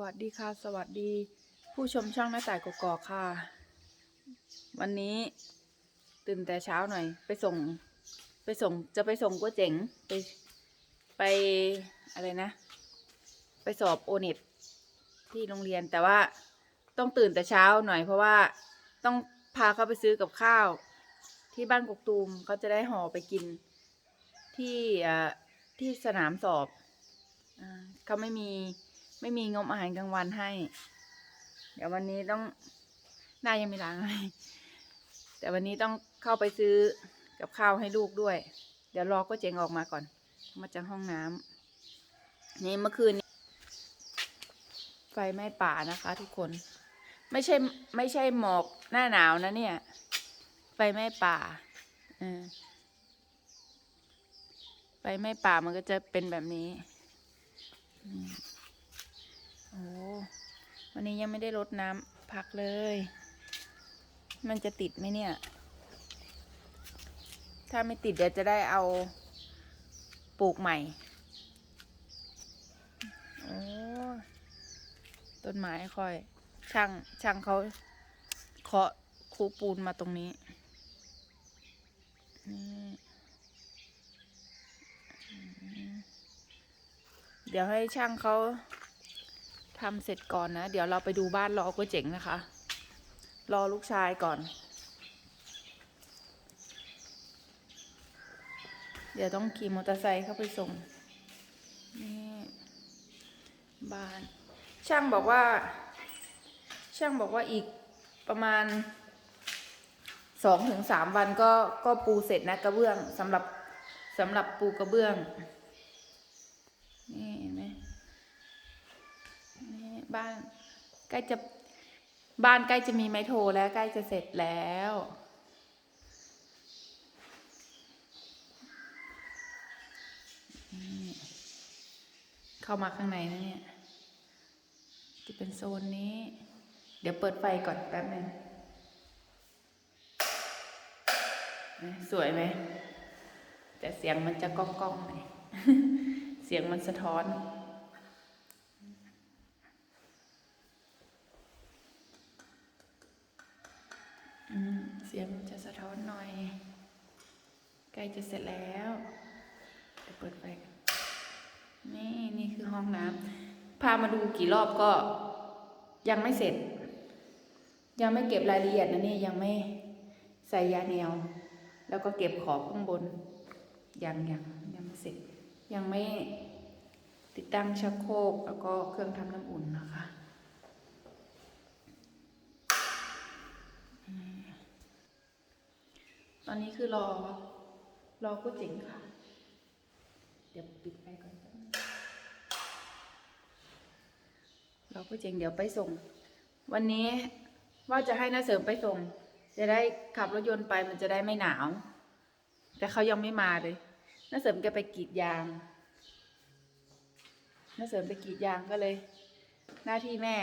วัสดีค่ะ สวัสดี ผู้ชมช่องหน้าต่ายกกอกค่ะ วันนี้ตื่นแต่เช้าหน่อย ไปส่ง ไปส่งจะไปส่งก๋วยเจ๋งไปไปอะไรนะ ไปสอบโอเน็ตที่โรงเรียนแต่ว่าต้องตื่นแต่เช้าหน่อย เพราะว่าต้องพาเขาไปซื้อกับข้าว ที่บ้านกกตูมเขาจะได้ห่อไปกิน ที่ที่สนามสอบอเขาไม่มี ไม่มีงบอาหารกลางวันให้ เดี๋ยววันนี้ต้องหน้ายังไม่ล้างเลยแต่วันนี้ต้องเข้าไปซื้อกับข้าวให้ลูกด้วย เดี๋ยวรอก็เจงออกมาก่อน มาจากห้องน้ำนี่เมื่อคืนนี้ไฟไหม้ป่านะคะ ทุกคน ไม่ใช่ไม่ใช่หมอกหน้าหนาวนะเนี่ย ไฟไหม้ป่าอไฟไหม้ป่ามันก็จะเป็นแบบนี้ โอ้วันนี้ยังไม่ได้รดน้ำพักเลย มันจะติดไหมเนี่ย ถ้าไม่ติดเดี๋ยวจะได้เอาปลูกใหม่โอ้ต้นไม้ค่อย ช่างช่างเขาเคาะคูปูนมาตรงนี้นี่เดี๋ยวให้ช่างเขา ทำเสร็จก่อนนะ เดี๋ยวเราไปดูบ้านรอก๋วยเจ๋งนะคะ รอลูกชายก่อน เดี๋ยวต้องขี่มอเตอร์ไซค์เข้าไปส่ง นี่บ้าน ช่างบอกว่า ช่างบอกว่าอีกประมาณสองถึงสามวันก็ก็ปูเสร็จนะกระเบื้องสำหรับสำหรับปูกระเบื้อง นี่เห็นไหมนี่บ้าน ใกล้จะบ้านใกล้จะมีไม้โทแล้วใกล้จะเสร็จแล้วเข้ามาข้างในนะเนี่ยจะเป็นโซนนี้ เดี๋ยวเปิดไฟก่อนแป๊บหนึงสวยไหม แต่เสียงมันจะก้องก้องๆหน่อยเสียงมันสะท้อน เสียงจะสะท้อนหน่อย ใกล้จะเสร็จแล้วเดี๋ยวเปิดไฟกันนี่นี่คือห้องน้ำพามาดูกี่รอบก็ยังไม่เสร็จ ยังไม่เก็บรายละเอียดนะนี่ยังไม่ใส่ยาแนว แล้วก็เก็บขอบข้างบนยังยังยังไม่เสร็จ ยังไม่ติดตั้งชักโครกแล้วก็เครื่องทำน้ำอุ่นนะคะอืมต อนนี้คือรอ รอก๋วยเจ๋งค่ะ เดี๋ยวปิดไปก่อนรอก๋วยเจ๋งเดี๋ยวไปส่ง วันนี้ว่าจะให้น้าเสริมไปส่ง จะได้ขับรถยนต์ไปมันจะได้ไม่หนาว แต่เขายังไม่มาเลยน้าเสริมแกไปกรีดยางน้าเสริมไปกรีดยางก็เลย หน้าที่แม่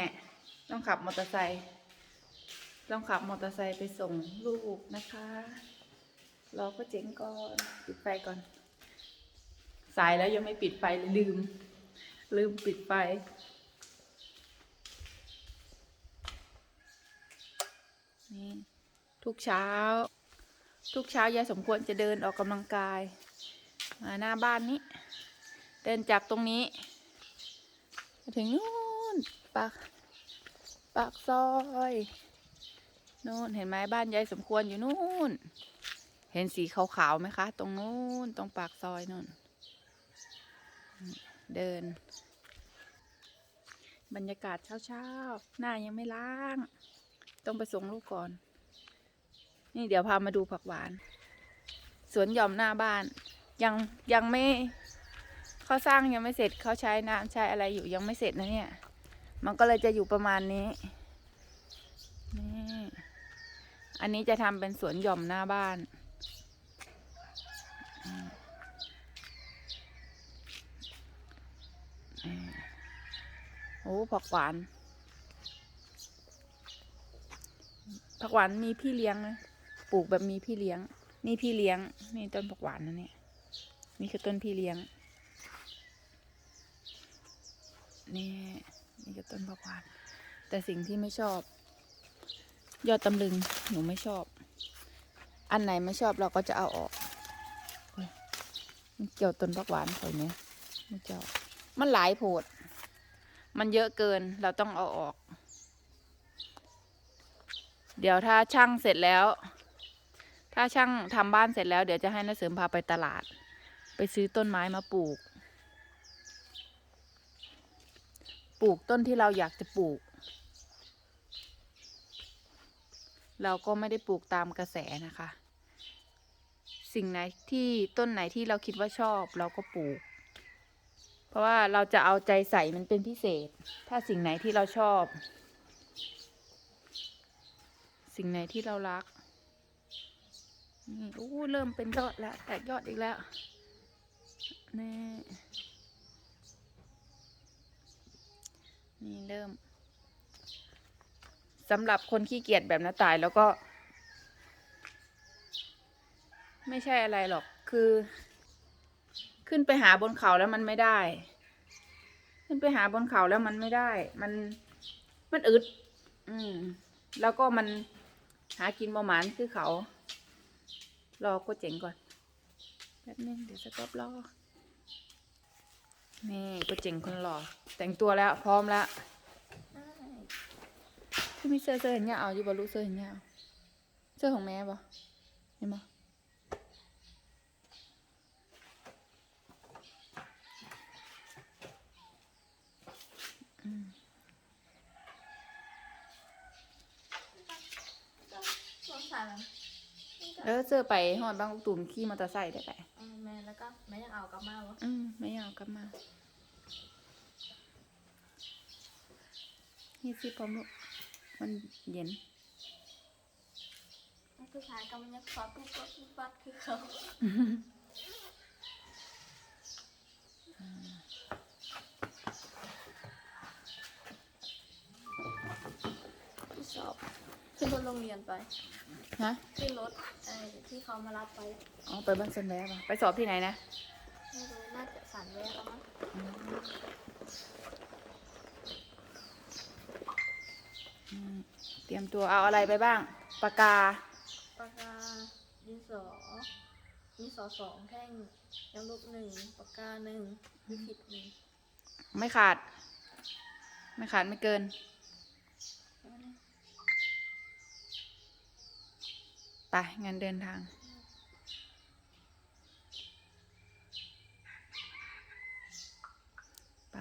ต้องขับมอเตอร์ไซค์ต้องขับมอเตอร์ไซค์ไปส่งลูกนะคะ รอก็เจ๋งก่อนปิดไฟก่อน สายแล้วยังไม่ปิดไฟลืม ลืมปิดไฟนี่ทุกเช้า ทุกเช้ายายสมควรจะเดินออกกำลังกาย มาหน้าบ้านนี้ เดินจากตรงนี้มาถึงนู่นปากปากซอยนู่นเห็นไหมบ้านยายสมควรอยู่นู่น เห็นสีขาวๆไหมคะ ตรงนู้นตรงปากซอยนู่น เดิน บรรยากาศเช้าๆ หน้ายังไม่ล้าง ต้องไปส่งลูกก่อน นี่เดี๋ยวพามาดูผักหวาน สวนหย่อมหน้าบ้าน ยังยังไม่เขาสร้างยังไม่เสร็จเขาใช้น้ำใช้อะไรอยู่ยังไม่เสร็จนะเนี่ย มันก็เลยจะอยู่ประมาณนี้นี่อันนี้จะทำเป็นสวนหย่อมหน้าบ้าน โอ้ผักหวานผักหวานมีพี่เลี้ยงนะปลูกแบบมีพี่เลี้ยง นี่พี่เลี้ยง นี่ต้นผักหวานนะเนี่ยนี่คือต้นพี่เลี้ยง นี่นี่ก็ต้นผักหวาน แต่สิ่งที่ไม่ชอบ ยอดตำลึงหนูไม่ชอบ อันไหนไม่ชอบเราก็จะเอาออกมันเกี่ยวต้นผักหวานเขาเนี่ยไม่เกี่ยวมันหลายโพด มันเยอะเกินเราต้องเอาออก เดี๋ยวถ้าช่างเสร็จแล้ว ถ้าช่างทำบ้านเสร็จแล้ว เดี๋ยวจะให้น้าเสริมพาไปตลาด ไปซื้อต้นไม้มาปลูก ปลูกต้นที่เราอยากจะปลูก เราก็ไม่ได้ปลูกตามกระแสนะคะ สิ่งไหนที่ต้นไหนที่เราคิดว่าชอบ เราก็ปลูก เพราะว่าเราจะเอาใจใส่มันเป็นพิเศษ ถ้าสิ่งไหนที่เราชอบ สิ่งไหนที่เรารักนี่อู้เริ่มเป็นยอดแล้ว แตกยอดอีกแล้ว นี่ นี่เริ่มสำหรับคนขี้เกียจแบบน้าตายแล้วก็ ไม่ใช่อะไรหรอก คือ ขึ้นไปหาบนเขาแล้วมันไม่ได้ ขึ้นไปหาบนเขาแล้วมันไม่ได้ มันมันอึด อืม แล้วก็มันหากินประมาณคือเขา รอก็เจ๋งก่อนแป๊บนึงเดี๋ยวสต็อปรอนี่ก็เจ๋งคนหล่อแต่งตัวแล้วพร้อมแล้วที่มีเสื้อเสื้อเห็นเนี่ยเอาอยู่บอลูเสื้อเห็นเนี่ยเอาเสื้อของแม่ปะเห็นปะอืม สงสาร เออเสื้อไปหอดบางกอกตุ่มขี่มอเตอร์ไซค์ได้ไปเออแม่แล้วก็แม่ยังเอากลับมาวะอืมไม่เอากลับมานี่สิพร้อมลูกมันเย็นผู้ชายก็มันยังฟาดปุ๊บปั๊บปุ๊บปั๊บคือเขาที่สอบขึ้นรถโรงเรียนไป ฮะขึ้นรถไอ้ที่เขามารับไปอ๋อไปบ้านซันแวะปะไปสอบที่ไหนนะไม่รู้น่าจะสันแวะแล้วมั้งอืมเตรียมตัวเอาอะไรไปบ้างปากกาปากกาดินสอดินสอสองแท่งน้ำลูกหนึ่งปากกาหนึ่งลิขิตหนึ่งไม่ขาด ไม่ขาดไม่เกิน ไปงั้นเดินทาง ไป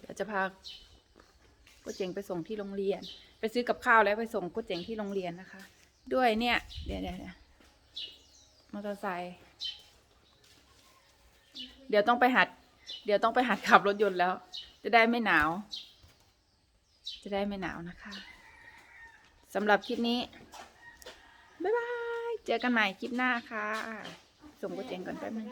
เดี๋ยวจะพาก๋วยเจ๋งไปส่งที่โรงเรียน ไปซื้อกับข้าวแล้วไปส่งก๋วยเจ๋งที่โรงเรียนนะคะ ด้วยเนี่ย เดี๋ยวเดี๋ยวมอเตอร์ไซค์เดี๋ยวต้องไปหัด เดี๋ยวต้องไปหัดขับรถยนต์แล้ว จะได้ไม่หนาว จะได้ไม่หนาวนะคะ สำหรับคลิปนี้ บ๊ายบาย เจอกันใหม่คลิปหน้าค่ะส่งก๋วยเจงก่อนแป๊บนึง